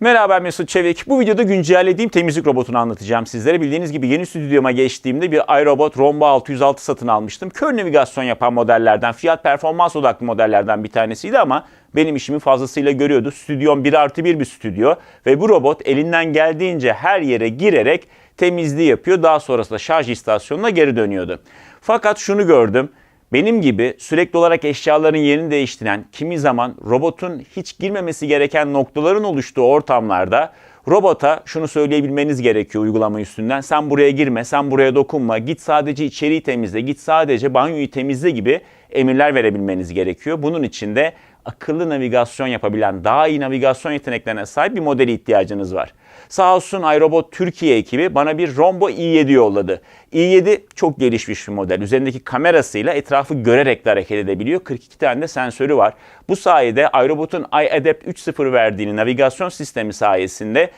Merhaba Mesut Çevik. Bu videoda güncellediğim temizlik robotunu anlatacağım sizlere. Bildiğiniz gibi yeni stüdyoma geçtiğimde bir iRobot Rombo 606 satın almıştım. Kör navigasyon yapan modellerden, fiyat performans odaklı modellerden bir tanesiydi ama benim işimi fazlasıyla görüyordu. Stüdyom 1 artı 1 bir stüdyo ve bu robot elinden geldiğince her yere girerek temizliği yapıyor. Daha sonrasında şarj istasyonuna geri dönüyordu. Fakat şunu gördüm. Benim gibi sürekli olarak eşyaların yerini değiştiren, kimi zaman robotun hiç girmemesi gereken noktaların oluştuğu ortamlarda robota şunu söyleyebilmeniz gerekiyor uygulama üstünden. Sen buraya girme, sen buraya dokunma, git sadece içeriği temizle, git sadece banyoyu temizle gibi emirler verebilmeniz gerekiyor. Bunun için de akıllı navigasyon yapabilen, daha iyi navigasyon yeteneklerine sahip bir modele ihtiyacınız var. Sağ olsun iRobot Türkiye ekibi bana bir Rombo i7 yolladı. i7 çok gelişmiş bir model. Üzerindeki kamerasıyla etrafı görerek de hareket edebiliyor. 42 tane de sensörü var. Bu sayede iRobot'un iAdapt 3.0 verdiğini navigasyon sistemi sayesinde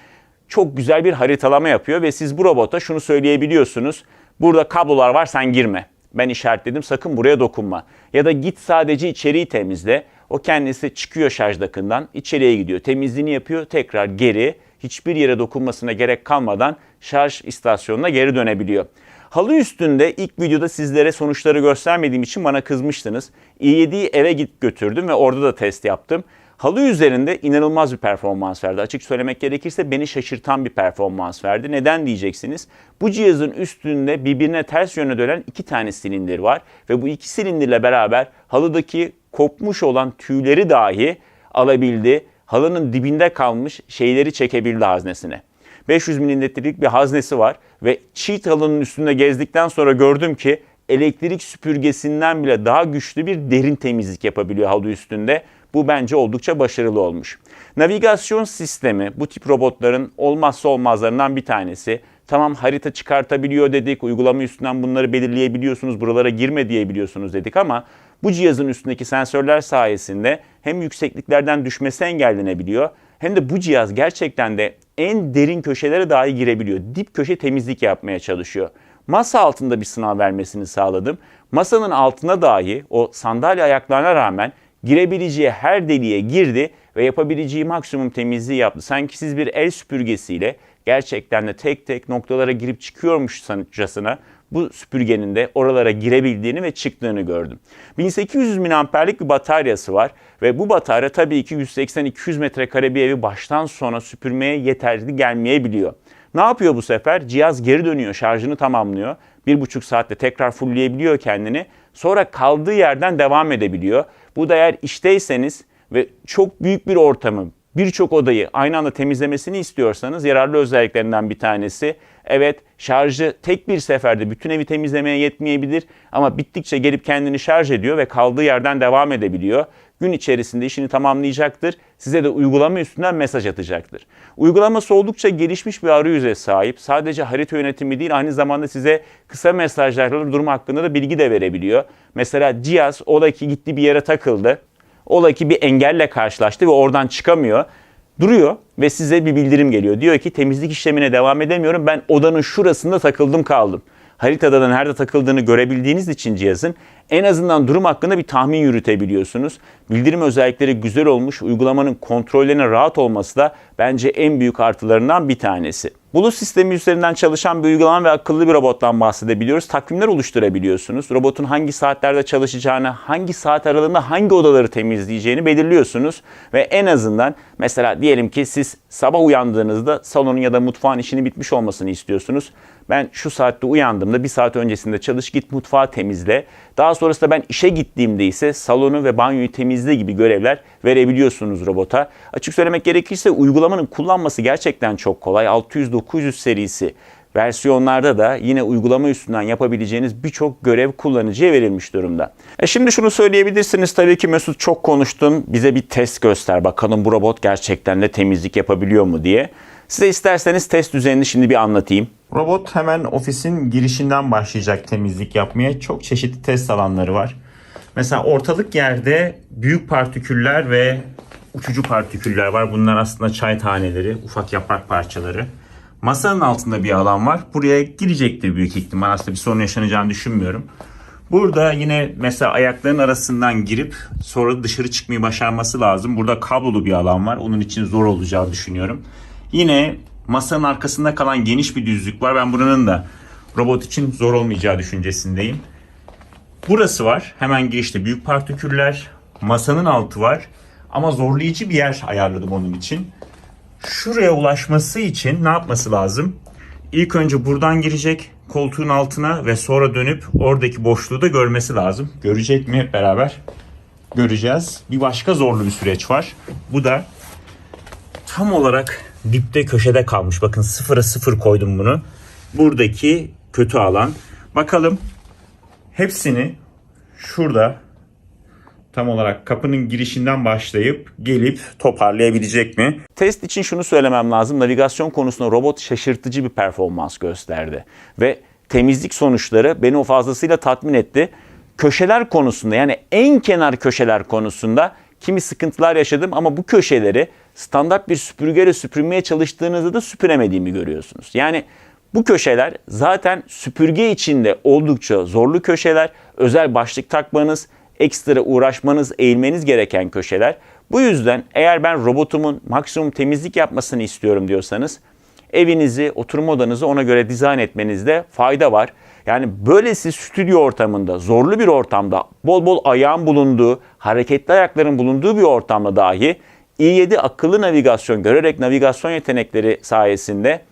çok güzel bir haritalama yapıyor ve siz bu robota şunu söyleyebiliyorsunuz. Burada kablolar var sen girme. Ben işaretledim sakın buraya dokunma. Ya da git sadece içeriği temizle. O kendisi çıkıyor şarj dakından içeriye gidiyor. Temizliğini yapıyor tekrar geri hiçbir yere dokunmasına gerek kalmadan şarj istasyonuna geri dönebiliyor. Halı üstünde ilk videoda sizlere sonuçları göstermediğim için bana kızmıştınız. i7'yi eve git götürdüm ve orada da test yaptım. Halı üzerinde inanılmaz bir performans verdi. Açık söylemek gerekirse beni şaşırtan bir performans verdi. Neden diyeceksiniz? Bu cihazın üstünde birbirine ters yöne dönen iki tane silindir var. Ve bu iki silindirle beraber halıdaki kopmuş olan tüyleri dahi alabildi halının dibinde kalmış şeyleri çekebildi haznesine. 500 milimetrelik bir haznesi var ve çiğ halının üstünde gezdikten sonra gördüm ki elektrik süpürgesinden bile daha güçlü bir derin temizlik yapabiliyor halı üstünde. Bu bence oldukça başarılı olmuş. Navigasyon sistemi bu tip robotların olmazsa olmazlarından bir tanesi. Tamam harita çıkartabiliyor dedik, uygulama üstünden bunları belirleyebiliyorsunuz, buralara girme diyebiliyorsunuz dedik ama bu cihazın üstündeki sensörler sayesinde hem yüksekliklerden düşmesi engellenebiliyor hem de bu cihaz gerçekten de en derin köşelere dahi girebiliyor. Dip köşe temizlik yapmaya çalışıyor. Masa altında bir sınav vermesini sağladım. Masanın altına dahi o sandalye ayaklarına rağmen girebileceği her deliğe girdi ve yapabileceği maksimum temizliği yaptı. Sanki siz bir el süpürgesiyle gerçekten de tek tek noktalara girip çıkıyormuşçasına bu süpürgenin de oralara girebildiğini ve çıktığını gördüm. 1800 miliamperlik bir bataryası var ve bu batarya tabii ki 180-200 metrekare bir evi baştan sona süpürmeye yeterli gelmeyebiliyor. Ne yapıyor bu sefer? Cihaz geri dönüyor, şarjını tamamlıyor. Bir buçuk saatte tekrar fullleyebiliyor kendini. Sonra kaldığı yerden devam edebiliyor. Bu da eğer işteyseniz ve çok büyük bir ortamı, birçok odayı aynı anda temizlemesini istiyorsanız yararlı özelliklerinden bir tanesi. Evet şarjı tek bir seferde bütün evi temizlemeye yetmeyebilir ama bittikçe gelip kendini şarj ediyor ve kaldığı yerden devam edebiliyor. Gün içerisinde işini tamamlayacaktır. Size de uygulama üstünden mesaj atacaktır. Uygulaması oldukça gelişmiş bir arayüze sahip. Sadece harita yönetimi değil aynı zamanda size kısa mesajlarla durum hakkında da bilgi de verebiliyor. Mesela cihaz ola ki gitti bir yere takıldı. Ola ki bir engelle karşılaştı ve oradan çıkamıyor. Duruyor ve size bir bildirim geliyor. Diyor ki temizlik işlemine devam edemiyorum. Ben odanın şurasında takıldım kaldım. Haritada da nerede takıldığını görebildiğiniz için cihazın en azından durum hakkında bir tahmin yürütebiliyorsunuz. Bildirim özellikleri güzel olmuş. Uygulamanın kontrollerine rahat olması da bence en büyük artılarından bir tanesi. Bulut sistemi üzerinden çalışan bir uygulama ve akıllı bir robottan bahsedebiliyoruz. Takvimler oluşturabiliyorsunuz. Robotun hangi saatlerde çalışacağını, hangi saat aralığında hangi odaları temizleyeceğini belirliyorsunuz. Ve en azından mesela diyelim ki siz sabah uyandığınızda salonun ya da mutfağın işini bitmiş olmasını istiyorsunuz. Ben şu saatte uyandığımda bir saat öncesinde çalış git mutfağı temizle. Daha sonrasında ben işe gittiğimde ise salonu ve banyoyu temizle gibi görevler verebiliyorsunuz robota. Açık söylemek gerekirse uygulamanın kullanması gerçekten çok kolay. 600-900 serisi versiyonlarda da yine uygulama üstünden yapabileceğiniz birçok görev kullanıcıya verilmiş durumda. E şimdi şunu söyleyebilirsiniz tabii ki Mesut çok konuştun bize bir test göster bakalım bu robot gerçekten de temizlik yapabiliyor mu diye. Size isterseniz test düzenini şimdi bir anlatayım. Robot hemen ofisin girişinden başlayacak temizlik yapmaya. Çok çeşitli test alanları var. Mesela ortalık yerde büyük partiküller ve uçucu partiküller var. Bunlar aslında çay taneleri, ufak yaprak parçaları. Masanın altında bir alan var. Buraya girecektir büyük ihtimal. Aslında bir sorun yaşanacağını düşünmüyorum. Burada yine mesela ayakların arasından girip sonra dışarı çıkmayı başarması lazım. Burada kablolu bir alan var. Onun için zor olacağı düşünüyorum. Yine masanın arkasında kalan geniş bir düzlük var. Ben buranın da robot için zor olmayacağı düşüncesindeyim. Burası var. Hemen girişte büyük partiküller. Masanın altı var. Ama zorlayıcı bir yer ayarladım onun için. Şuraya ulaşması için ne yapması lazım? İlk önce buradan girecek koltuğun altına ve sonra dönüp oradaki boşluğu da görmesi lazım. Görecek mi hep beraber? Göreceğiz. Bir başka zorlu bir süreç var. Bu da tam olarak dipte köşede kalmış. Bakın sıfıra sıfır koydum bunu. Buradaki kötü alan. Bakalım hepsini şurada tam olarak kapının girişinden başlayıp gelip toparlayabilecek mi? Test için şunu söylemem lazım. Navigasyon konusunda robot şaşırtıcı bir performans gösterdi. Ve temizlik sonuçları beni o fazlasıyla tatmin etti. Köşeler konusunda yani en kenar köşeler konusunda kimi sıkıntılar yaşadım ama bu köşeleri standart bir süpürgeyle süpürmeye çalıştığınızda da süpüremediğimi görüyorsunuz. Yani bu köşeler zaten süpürge içinde oldukça zorlu köşeler. Özel başlık takmanız, ekstra uğraşmanız, eğilmeniz gereken köşeler. Bu yüzden eğer ben robotumun maksimum temizlik yapmasını istiyorum diyorsanız evinizi, oturma odanızı ona göre dizayn etmenizde fayda var. Yani böylesi stüdyo ortamında, zorlu bir ortamda, bol bol ayağın bulunduğu, hareketli ayakların bulunduğu bir ortamda dahi i7 akıllı navigasyon görerek navigasyon yetenekleri sayesinde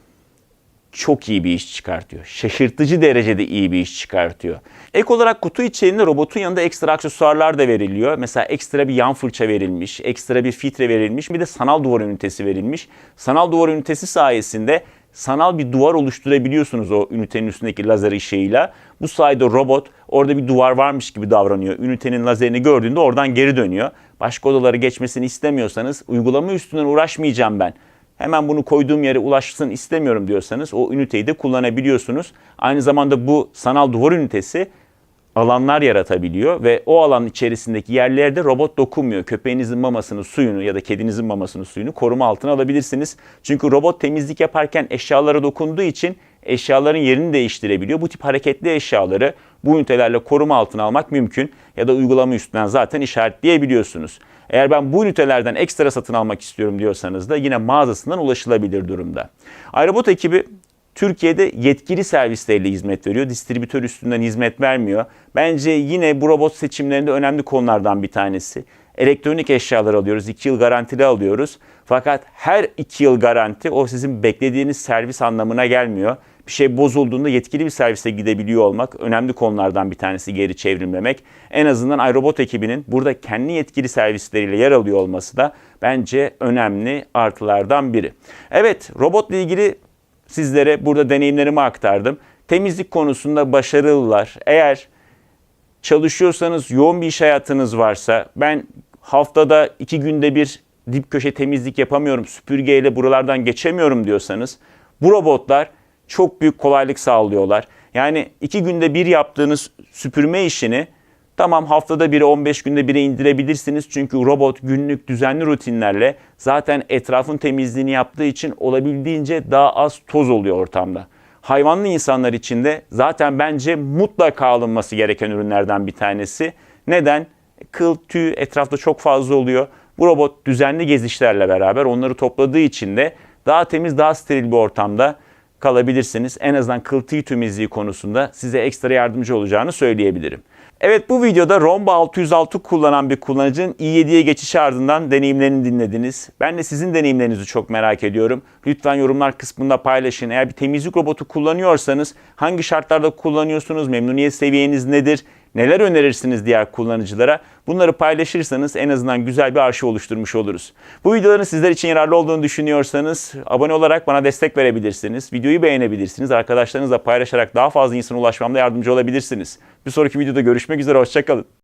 çok iyi bir iş çıkartıyor. Şaşırtıcı derecede iyi bir iş çıkartıyor. Ek olarak kutu içerisinde robotun yanında ekstra aksesuarlar da veriliyor. Mesela ekstra bir yan fırça verilmiş, ekstra bir filtre verilmiş, bir de sanal duvar ünitesi verilmiş. Sanal duvar ünitesi sayesinde sanal bir duvar oluşturabiliyorsunuz o ünitenin üstündeki lazer ışığıyla. Bu sayede robot orada bir duvar varmış gibi davranıyor. Ünitenin lazerini gördüğünde oradan geri dönüyor. Başka odalara geçmesini istemiyorsanız uygulama üstünden uğraşmayacağım ben hemen bunu koyduğum yere ulaşsın istemiyorum diyorsanız o üniteyi de kullanabiliyorsunuz. Aynı zamanda bu sanal duvar ünitesi alanlar yaratabiliyor ve o alan içerisindeki yerlerde robot dokunmuyor. Köpeğinizin mamasını, suyunu ya da kedinizin mamasını, suyunu koruma altına alabilirsiniz. Çünkü robot temizlik yaparken eşyalara dokunduğu için eşyaların yerini değiştirebiliyor. Bu tip hareketli eşyaları bu ünitelerle koruma altına almak mümkün ya da uygulama üstünden zaten işaretleyebiliyorsunuz. Eğer ben bu ünitelerden ekstra satın almak istiyorum diyorsanız da yine mağazasından ulaşılabilir durumda. iRobot ekibi Türkiye'de yetkili servisleriyle hizmet veriyor. Distribütör üstünden hizmet vermiyor. Bence yine bu robot seçimlerinde önemli konulardan bir tanesi. Elektronik eşyalar alıyoruz. 2 yıl garantili alıyoruz. Fakat her 2 yıl garanti o sizin beklediğiniz servis anlamına gelmiyor. Bir şey bozulduğunda yetkili bir servise gidebiliyor olmak önemli konulardan bir tanesi geri çevrimlemek. En azından iRobot ekibinin burada kendi yetkili servisleriyle yer alıyor olması da bence önemli artılardan biri. Evet robotla ilgili sizlere burada deneyimlerimi aktardım. Temizlik konusunda başarılılar. Eğer çalışıyorsanız, yoğun bir iş hayatınız varsa ben haftada iki günde bir dip köşe temizlik yapamıyorum, süpürgeyle buralardan geçemiyorum diyorsanız bu robotlar çok büyük kolaylık sağlıyorlar. Yani iki günde bir yaptığınız süpürme işini tamam haftada biri 15 günde bire indirebilirsiniz. Çünkü robot günlük düzenli rutinlerle zaten etrafın temizliğini yaptığı için olabildiğince daha az toz oluyor ortamda. Hayvanlı insanlar için de zaten bence mutlaka alınması gereken ürünlerden bir tanesi. Neden? Kıl, tüy etrafta çok fazla oluyor. Bu robot düzenli gezişlerle beraber onları topladığı için de daha temiz, daha steril bir ortamda kalabilirsiniz. En azından kıl tüy temizliği konusunda size ekstra yardımcı olacağını söyleyebilirim. Evet bu videoda Romba 606 kullanan bir kullanıcının i7'ye geçiş ardından deneyimlerini dinlediniz. Ben de sizin deneyimlerinizi çok merak ediyorum. Lütfen yorumlar kısmında paylaşın. Eğer bir temizlik robotu kullanıyorsanız hangi şartlarda kullanıyorsunuz, memnuniyet seviyeniz nedir, neler önerirsiniz diğer kullanıcılara? Bunları paylaşırsanız en azından güzel bir arşiv oluşturmuş oluruz. Bu videoların sizler için yararlı olduğunu düşünüyorsanız abone olarak bana destek verebilirsiniz. Videoyu beğenebilirsiniz. Arkadaşlarınızla paylaşarak daha fazla insana ulaşmamda yardımcı olabilirsiniz. Bir sonraki videoda görüşmek üzere. Hoşçakalın.